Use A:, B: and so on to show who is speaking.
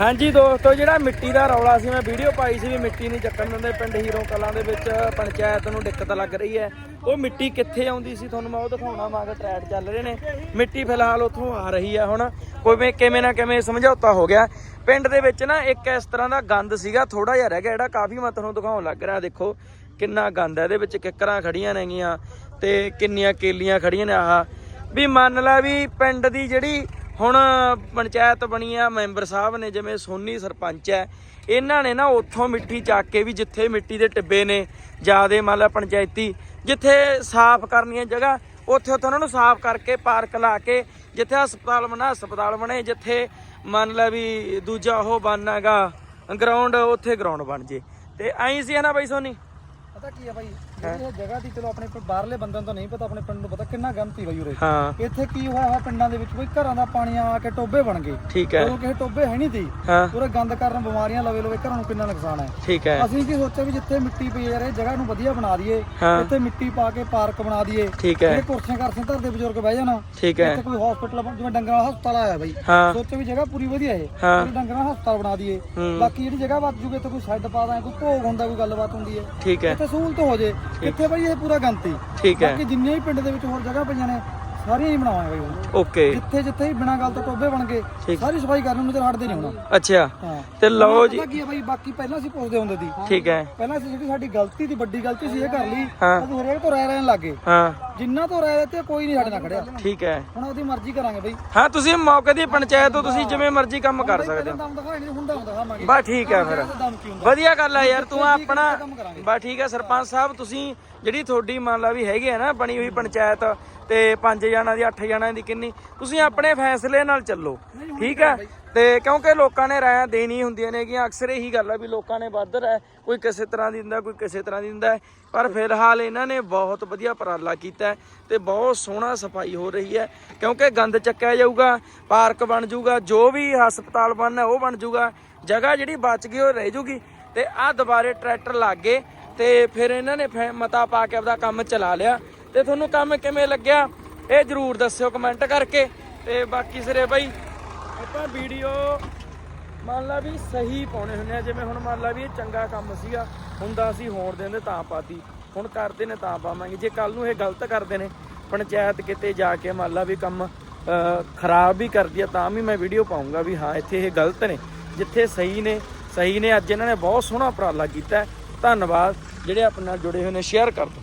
A: ਹਾਂਜੀ ਦੋਸਤੋ, ਜਿਹੜਾ ਮਿੱਟੀ ਦਾ ਰੌਲਾ ਸੀ, ਮੈਂ ਵੀਡੀਓ ਪਾਈ ਸੀ ਵੀ ਮਿੱਟੀ ਨਹੀਂ ਚੱਕਣ ਦਿੰਦੇ, ਪਿੰਡ ਹੀਰੋ ਕਲਾਂ ਦੇ ਵਿੱਚ ਪੰਚਾਇਤ ਨੂੰ ਦਿੱਕਤ ਲੱਗ ਰਹੀ ਹੈ। ਉਹ ਮਿੱਟੀ ਕਿੱਥੇ ਆਉਂਦੀ ਸੀ, ਤੁਹਾਨੂੰ ਮੈਂ ਉਹ ਦਿਖਾਉਣਾ ਮਾਗਾ ਟਰੈਕ ਚੱਲ ਰਹੇ ਨੇ। ਮਿੱਟੀ ਫਿਲਹਾਲ ਉੱਥੋਂ ਆ ਰਹੀ ਹੈ ਹੁਣ। ਕੋਈ ਕਿਵੇਂ ਨਾ ਕਿਵੇਂ ਸਮਝੌਤਾ ਹੋ ਗਿਆ। ਪਿੰਡ ਦੇ ਵਿੱਚ ਨਾ ਇੱਕ ਇਸ ਤਰ੍ਹਾਂ ਦਾ ਗੰਦ ਸੀਗਾ ਥੋੜਾ ਜਿਹਾ ਰਹਿ ਗਿਆ, ਜਿਹੜਾ ਕਾਫੀ ਮੈਂ ਤੁਹਾਨੂੰ ਦਿਖਾਉਣ ਲੱਗ ਰਿਹਾ, ਦੇਖੋ ਕਿੰਨਾ ਗੰਦ ਹੈ। ਇਹਦੇ ਵਿੱਚ ਕਿੱਕਰਾਂ ਖੜੀਆਂ ਨੇਗੀਆਂ ਤੇ ਕਿੰਨੀਆਂ ਕੇਲੀਆਂ ਖੜੀਆਂ ਨੇ। ਆਹ ਵੀ ਮੰਨ ਲੈ ਵੀ ਪਿੰਡ ਦੀ ਜਿਹੜੀ ਹੁਣ ਪੰਚਾਇਤ ਬਣੀ ਆ, ਮੈਂਬਰ ਸਾਹਿਬ ਨੇ ਜਿਵੇਂ ਸੋਨੀ ਸਰਪੰਚ ਹੈ, ਇਹਨਾਂ ਨੇ ਨਾ ਉੱਥੋਂ ਮਿੱਟੀ ਚੱਕ ਕੇ ਵੀ ਜਿੱਥੇ ਮਿੱਟੀ ਦੇ ਟਿੱਬੇ ਨੇ, ਜਿਆਦੇ ਮੰਨ ਲਾ ਪੰਚਾਇਤੀ, ਜਿੱਥੇ ਸਾਫ਼ ਕਰਨੀਆਂ ਜਗ੍ਹਾ, ਉੱਥੇ ਉੱਥੇ ਉਹਨਾਂ ਨੂੰ ਸਾਫ਼ ਕਰਕੇ ਪਾਰਕ ਲਾ ਕੇ, ਜਿੱਥੇ ਹਸਪਤਾਲ ਬਣਾ, ਹਸਪਤਾਲ ਬਣੇ, ਜਿੱਥੇ ਮੰਨ ਲੈ ਵੀ ਦੂਜਾ ਉਹ ਬਣਾਗਾ ਗਰਾਊਂਡ ਉੱਥੇ ਗਰਾਊਂਡ ਬਣ ਜੇ। ਤੇ ਐਂ ਸੀ ਹੈ ਨਾ ਬਾਈ ਸੋਨੀ?
B: ਪਤਾ ਕੀ ਆ ਬਾਈ? ਜਿਹੜੀ ਇਹ ਜਗ੍ਹਾ ਦੀ ਚਲੋ ਆਪਣੇ ਬਾਹਰਲੇ ਬੰਦਿਆਂ ਤਾਂ ਨਹੀਂ ਪਤਾ ਆਪਣੇ ਪਿੰਡ ਨੂੰ ਪਤਾ ਕਿੰਨਾ ਗੰਦਤੀ ਬਾਈ ਉਰੇ।
A: ਹਾਂ।
B: ਇੱਥੇ ਕੀ ਹੋਇਆ ਹੋਇਆ ਪਿੰਡਾਂ ਦੇ ਵਿੱਚ? ਬਈ ਘਰਾਂ ਦਾ ਪਾਣੀ ਆ ਕੇ ਟੋਬੇ ਬਣ ਗਏ।
A: ਠੀਕ ਹੈ।
B: ਜਦੋਂ ਕਿਸੇ ਟੋਬੇ ਹੈ ਨਹੀਂ
A: ਹਾਂ।
B: ਪੂਰੇ ਗੰਦ ਕਾਰਨ ਬਿਮਾਰੀਆਂ ਲਵੇ ਲਵੇ ਘਰਾਂ ਨੂੰ ਕਿੰਨਾ ਨੁਕਸਾਨ ਹੈ।
A: ਠੀਕ ਹੈ।
B: ਅਸੀਂ ਕੀ ਸੋਚਿਆ ਵੀ ਜਿੱਥੇ ਮਿੱਟੀ ਪਈ ਯਾਰ ਇਹ ਜਗ੍ਹਾ ਨੂੰ ਵਧੀਆ ਬਣਾ ਦਈਏ। ਇੱਥੇ ਮਿੱਟੀ ਪਾ ਕੇ ਪਾਰਕ ਬਣਾ ਦਈਏ।
A: ਠੀਕ ਹੈ।
B: ਇਹ ਕੁਰਸੀਆਂ ਕਰਸੀਆਂ ਧਰਦੇ ਬਜ਼ੁਰਗ ਬਹਿ ਜਾਣਾ।
A: ਠੀਕ ਹੈ।
B: ਇੱਥੇ ਕੋਈ ਹਸਪੀਟਲ ਜਿਵੇਂ ਡੰਗਰਾਂ ਵਾਲਾ ਹਸਪਤਾਲ ਆਇਆ ਬਾਈ।
A: ਹਾਂ।
B: ਸੋਚਿਆ ਵੀ ਜਗ੍ਹਾ ਪੂਰੀ ਵਧੀਆ ਹੈ। ਡੰਗਰਾਂ ਦਾ ਹਸਪਤਾਲ ਬਣਾ ਦਈਏ। ਬਾਕੀ ਜਿਹੜੀ ਜਗ੍ਹਾ ਬਚ ਜੂਗੇ ਇੱਥੇ ਕੋਈ ਸ਼ੈੱਡ ਪਾ ਦਾਂ ਕੋਈ ਭੋਗ ਹੁੰਦਾ ਕੋਈ ਗੱਲਬਾਤ ਹੁੰਦੀ ਹੈ।
A: ਠੀਕ ਹੈ।
B: ਇੱਥੇ ਸਹੂਲਤ ਹੋ ਜੇ। ਇੱਥੇ ਬਾਈ ਇਹ ਪੂਰਾ ਗੰਤੀ
A: ਠੀਕ ਹੈ।
B: ਬਾਕੀ ਜਿੰਨੀਆਂ ਵੀ ਪਿੰਡ ਦੇ ਵਿੱਚ ਹੋਰ ਜਗ੍ਹਾ ਪਈਆਂ ਨੇ ਸਾਰੀਆਂ ਹੀ ਬਣਾਵਾਂਗੇ ਬਾਈ ਹੁਣ।
A: ਓਕੇ।
B: ਜਿੱਥੇ ਜਿੱਥੇ ਹੀ ਬਿਨਾਂ ਗੱਲ ਤੋਂ ਟੋਬੇ ਬਣ ਗਏ। ਸਾਰੀ ਸਫ਼ਾਈ ਕਰਨ ਨੂੰ ਤੇ ਹਟਦੇ ਨਹੀਂ ਹੁਣ।
A: ਅੱਛਾ। ਤੇ ਲਓ ਜੀ।
B: ਕੀ ਹੈ ਬਾਈ ਬਾਕੀ ਪਹਿਲਾਂ ਅਸੀਂ ਪੁੱਛਦੇ ਹੁੰਦੇ ਸੀ।
A: ਠੀਕ ਹੈ।
B: ਪਹਿਲਾਂ ਅਸੀਂ ਜਿਹੜੀ ਸਾਡੀ ਗਲਤੀ ਦੀ ਵੱਡੀ ਗਲਤੀ ਸੀ ਇਹ ਕਰ ਲਈ। ਅਸੀਂ ਹਰੇਕ ਤੋਂ ਰਾਇ ਰਹਿਣ ਲੱਗੇ
A: ਹਾਂ।
B: ਜਿੰਨਾ ਤੋਂ ਰਾਇ ਤੇ ਕੋਈ ਨਹੀਂ ਸਾਡੇ ਨਾਲ ਖੜਿਆ।
A: ਠੀਕ ਹੈ।
B: ਹੁਣ ਉਹਦੀ ਮਰਜ਼ੀ ਕਰਾਂਗੇ ਬਾਈ।
A: ਹਾਂ ਤੁਸੀਂ ਮੌਕੇ ਦੀ ਪੰਚਾਇਤ ਤੋਂ ਤੁਸੀਂ ਜਿਵੇਂ ਮਰਜ਼ੀ ਕੰਮ ਕਰ ਸਕਦੇ ਹੋ। ਬਸ ਠੀਕ ਹੈ ਫਿਰ। ਵਧੀਆ ਗੱਲ ਹੈ ਯਾਰ ਤੂੰ ਆਪਣਾ। ਬਸ ਠੀਕ ਹੈ ਸਰਪੰਚ ਸਾਹਿਬ ਤੁਸੀਂ ਜਿਹੜੀ ਤੁਹਾਡੀ ਮੰਨ ਲਾ ਵੀ ਹੈਗੀ ਹੈ ਨਾ ਬਣੀ ਹੋਈ ਪੰਚਾਇਤ ਤੇ ਪੰਜ ਜਣਾਂ ਦੀ ਅੱਠ ਜਣਾਂ ਦੀ ਕਿੰਨੀ? ਤੁਸੀਂ ਆਪਣੇ ਫੈਸਲੇ ਨਾਲ ਚੱਲੋ ਠੀਕ ਹੈ? ਤੇ ਕਿਉਂਕਿ ਲੋਕਾਂ ਨੇ ਰਾਇਆਂ ਦੇਣੀ ਹੁੰਦੀਆਂ ਨੇ ਕਿ ਅਕਸਰ ਇਹੀ ਗੱਲ ਹੈ ਵੀ ਲੋਕਾਂ ਨੇ ਵੱਧ ਰਾਇ ਕੋਈ ਕਿਸੇ ਤਰ੍ਹਾਂ ਦੀ ਦਿੰਦਾ ਕੋਈ ਕਿਸੇ ਤਰ੍ਹਾਂ ਦੀ ਦਿੰਦਾ। ਪਰ ਫਿਲਹਾਲ ਇਹਨਾਂ ਨੇ ਬਹੁਤ ਵਧੀਆ ਉਪਰਾਲਾ ਕੀਤਾ ਤੇ ਬਹੁਤ ਸੋਹਣਾ ਸਫ਼ਾਈ ਹੋ ਰਹੀ ਹੈ ਕਿਉਂਕਿ ਗੰਦ ਚੱਕਿਆ ਜਾਊਗਾ ਪਾਰਕ ਬਣ ਜਾਊਗਾ ਜੋ ਵੀ ਹਸਪਤਾਲ ਬਣਨਾ ਉਹ ਬਣ ਜਾਊਗਾ ਜਗ੍ਹਾ ਜਿਹੜੀ ਬਚ ਗਈ ਉਹ ਰਹਿ ਜੂਗੀ ਤੇ ਆਹ ਦੁਬਾਰੇ ਟਰੈਕਟਰ ਲੱਗ ਗਏ ਤੇ ਫਿਰ ਇਹਨਾਂ ਨੇ ਮਤਾ ਪਾ ਕੇ ਆਪਦਾ ਕੰਮ ਚਲਾ ਲਿਆ। ਤੇ ਤੁਹਾਨੂੰ ਕੰਮ ਕਿਵੇਂ ਲੱਗਿਆ? ਇਹ ਜਰੂਰ ਦੱਸਿਓ ਕਮੈਂਟ ਕਰਕੇ। ਤੇ ਬਾਕੀ ਸਿਰੇ ਬਾਈ, ਆਪਾਂ ਵੀਡੀਓ ਮੰਨ ਲਾ ਵੀ ਸਹੀ ਪਾਉਣੇ ਹੁੰਦੇ ਆ। ਜਿਵੇਂ ਹੁਣ ਮੰਨ ਲਾ ਵੀ ਇਹ ਚੰਗਾ ਕੰਮ ਸੀਗਾ, ਹੁੰਦਾ ਸੀ ਹੋਣ ਦਿੰਦੇ ਤਾਂ ਪਾਤੀ। ਹੁਣ ਕਰਦੇ ਨੇ ਤਾਂ ਪਾਵਾਂਗੇ। ਜੇ ਕੱਲ ਨੂੰ ਇਹ ਗਲਤ ਕਰਦੇ ਨੇ, ਪੰਚਾਇਤ ਕਿਤੇ ਜਾ ਕੇ ਮੰਨ ਲਾ ਵੀ ਕੰਮ ਖਰਾਬ ਵੀ ਕਰਦੀ ਆ, ਤਾਂ ਵੀ ਮੈਂ ਵੀਡੀਓ ਪਾਉਂਗਾ ਵੀ ਹਾਂ, ਇੱਥੇ ਇਹ ਗਲਤ ਨੇ। ਜਿੱਥੇ ਸਹੀ ਨੇ ਸਹੀ ਨੇ, ਅੱਜ ਇਹਨਾਂ ਨੇ ਬਹੁਤ ਸੋਹਣਾ ਉਪਰਾਲਾ ਕੀਤਾ। ਧੰਨਵਾਦ। ਜਿਹੜੇ ਆਪਣੇ ਨਾਲ ਜੁੜੇ ਹੋਏ ਨੇ ਸ਼ੇਅਰ ਕਰ ਦਿਓ।